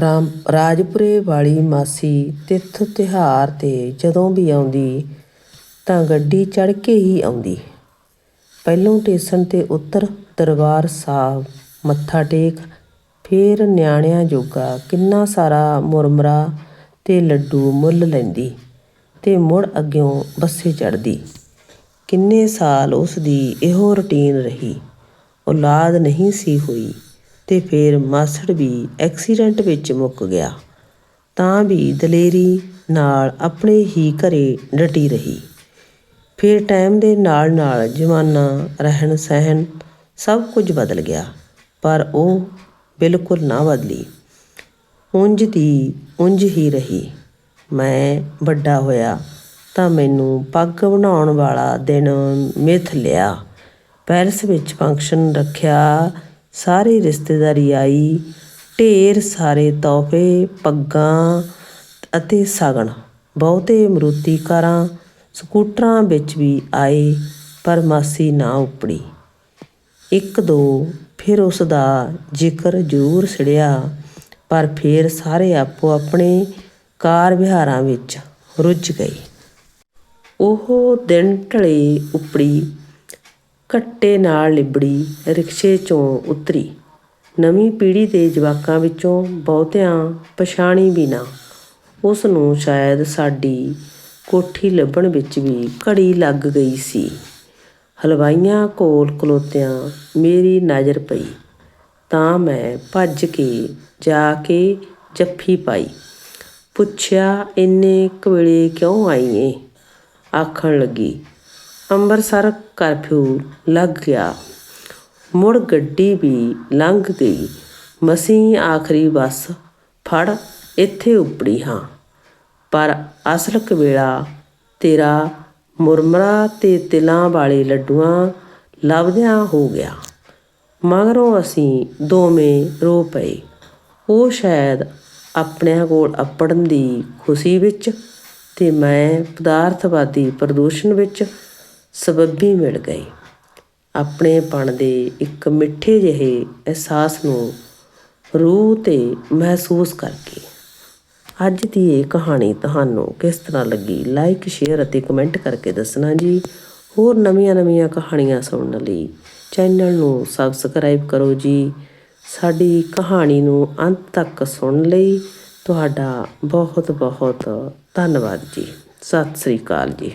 ਰਾਮ, ਰਾਜਪੁਰੇ ਵਾਲੀ ਮਾਸੀ ਤਿੱਥ ਤਿਉਹਾਰ 'ਤੇ ਜਦੋਂ ਵੀ ਆਉਂਦੀ ਤਾਂ ਗੱਡੀ ਚੜ੍ਹ ਕੇ ਹੀ ਆਉਂਦੀ। ਪਹਿਲੋਂ ਸਟੇਸ਼ਨ 'ਤੇ ਉੱਤਰ, ਦਰਬਾਰ ਸਾਹਿਬ, ਮੱਥਾ ਟੇਕ। ਫੇਰ ਨਿਆਣਿਆਂ ਜੋਗਾ ਕਿੰਨਾ ਸਾਰਾ ਮੁਰਮਰਾ ਤੇ ਲੱਡੂ ਮੁੱਲ ਲੈਂਦੀ ਤੇ ਮੁੜ ਅੱਗਿਓਂ ਬੱਸੇ ਚੜ੍ਹਦੀ। ਕਿੰਨੇ ਸਾਲ ਉਸ ਦੀ ਇਹੋ ਰੁਟੀਨ ਰਹੀ। ਔਲਾਦ ਨਹੀਂ ਸੀ ਹੋਈ। ਤੇ ਫੇਰ ਮਾਸੜ ਵੀ ਐਕਸੀਡੈਂਟ ਵਿੱਚ ਮੁੱਕ ਗਿਆ। ਤਾਂ ਵੀ ਦਲੇਰੀ ਨਾਲ ਆਪਣੇ ਹੀ ਘਰੇ ਡਟੀ ਰਹੀ। ਫਿਰ ਟਾਈਮ ਦੇ ਨਾਲ ਨਾਲ ਜ਼ਮਾਨਾ ਰਹਿਣ ਸਹਿਣ ਸਭ ਕੁਝ ਬਦਲ ਗਿਆ, ਪਰ ਉਹ ਬਿਲਕੁਲ ਨਾ ਬਦਲੀ। ਉਂਝ ਦੀ ਉਂਝ ਹੀ ਰਹੀ। ਮੈਂ ਵੱਡਾ ਹੋਇਆ ਤਾਂ ਮੈਨੂੰ ਪੱਗ ਬਣਾਉਣ ਵਾਲਾ ਦਿਨ ਮਿਥ ਲਿਆ। ਪੈਰਿਸ ਵਿੱਚ ਫੰਕਸ਼ਨ ਰੱਖਿਆ ਸਾਰੀ ਰਿਸ਼ਤੇਦਾਰੀ ਆਈ। ਢੇਰ ਸਾਰੇ ਤੋਹਫੇ, ਪੱਗਾਂ ਅਤੇ ਸਗਨ ਬਹੁਤੇ ਮਰੂਤੀ ਕਾਰਾਂ ਸਕੂਟਰਾਂ ਵਿੱਚ ਵੀ ਆਏ, ਪਰ ਮਾਸੀ ਨਾ ਉਪੜੀ। ਇੱਕ ਦੋ ਫਿਰ ਉਸ ਦਾ ਜ਼ਿਕਰ ਜ਼ਰੂਰ ਛਿੜਿਆ ਪਰ ਫਿਰ ਸਾਰੇ ਆਪੋ ਆਪਣੇ ਕਾਰ ਵਿਹਾਰਾਂ ਵਿੱਚ ਰੁੱਝ ਗਏ। ਉਹ ਦਿਨ ਢਲੇ ਉਪੜੀ ਘੱਟੇ ਨਾਲ ਲਿਬੜੀ, ਰਿਕਸ਼ੇ 'ਚੋਂ ਉਤਰੀ। ਨਵੀਂ ਪੀੜ੍ਹੀ ਦੇ ਜਵਾਕਾਂ ਵਿੱਚੋਂ ਬਹੁਤਿਆਂ ਪਛਾਣੀ ਵੀ ਨਾ ਉਸ ਨੂੰ ਸ਼ਾਇਦ ਸਾਡੀ ਕੋਠੀ ਲੱਭਣ ਵਿੱਚ ਵੀ ਘੜੀ ਲੱਗ ਗਈ ਸੀ। ਹਲਵਾਈਆਂ ਕੋਲ ਖਲੋਤਿਆਂ ਮੇਰੀ ਨਜ਼ਰ ਪਈ, ਤਾਂ ਮੈਂ ਭੱਜ ਕੇ ਜਾ ਕੇ ਜੱਫੀ ਪਾਈ। ਪੁੱਛਿਆ, ਇੰਨੇ ਕਵੇਲੇ ਕਿਉਂ ਆਈ ਏ? ਆਖਣ ਲੱਗੀ ਅੰਮ੍ਰਿਤਸਰ ਕਰਫਿਊ ਲੱਗ ਗਿਆ। ਮੁੜ ਗੱਡੀ ਵੀ ਲੰਘ ਗਈ। ਮਸੀਂ ਆਖਰੀ ਬੱਸ, ਫੜ, ਇੱਥੇ ਉਪੜੀ ਹਾਂ। ਪਰ ਅਸਲ ਕਵੇਲਾ ਤੇਰਾ ਮੁਰਮਰਾ ਤੇ ਤਿਲਾਂ ਵਾਲੇ ਲੱਡੂਆਂ ਲੱਭਦਿਆਂ ਹੋ ਗਿਆ। ਮਗਰੋਂ ਅਸੀਂ ਦੋਵੇਂ ਰੋ ਪਏ। ਉਹ ਸ਼ਾਇਦ ਆਪਣਿਆਂ ਕੋਲ ਅਪੜਨ ਦੀ ਖੁਸ਼ੀ ਵਿੱਚ ਤੇ ਮੈਂ ਪਦਾਰਥਵਾਦੀ ਪ੍ਰਦੂਸ਼ਣ ਵਿੱਚ ਸਬੱਬੀ ਮਿਲ ਗਈ ਆਪਣੇਪਣ ਦੇ ਇੱਕ ਮਿੱਠੇ ਜਿਹੇ ਅਹਿਸਾਸ ਨੂੰ ਰੂਹ ਤੇ ਮਹਿਸੂਸ ਕਰਕੇ ਅੱਜ ਦੀ ਇਹ ਕਹਾਣੀ ਤੁਹਾਨੂੰ ਕਿਸ ਤਰ੍ਹਾਂ ਲੱਗੀ? ਲਾਈਕ ਸ਼ੇਅਰ ਅਤੇ ਕਮੈਂਟ ਕਰਕੇ ਦੱਸਣਾ ਜੀ। ਹੋਰ ਨਵੀਆਂ-ਨਵੀਆਂ ਕਹਾਣੀਆਂ ਸੁਣਨ ਲਈ ਚੈਨਲ ਨੂੰ ਸਬਸਕ੍ਰਾਈਬ ਕਰੋ ਜੀ। ਸਾਡੀ ਕਹਾਣੀ ਨੂੰ ਅੰਤ ਤੱਕ ਸੁਣਨ ਲਈ ਤੁਹਾਡਾ ਬਹੁਤ ਬਹੁਤ ਧੰਨਵਾਦ ਜੀ। ਸਤਿ ਸ੍ਰੀ ਅਕਾਲ ਜੀ।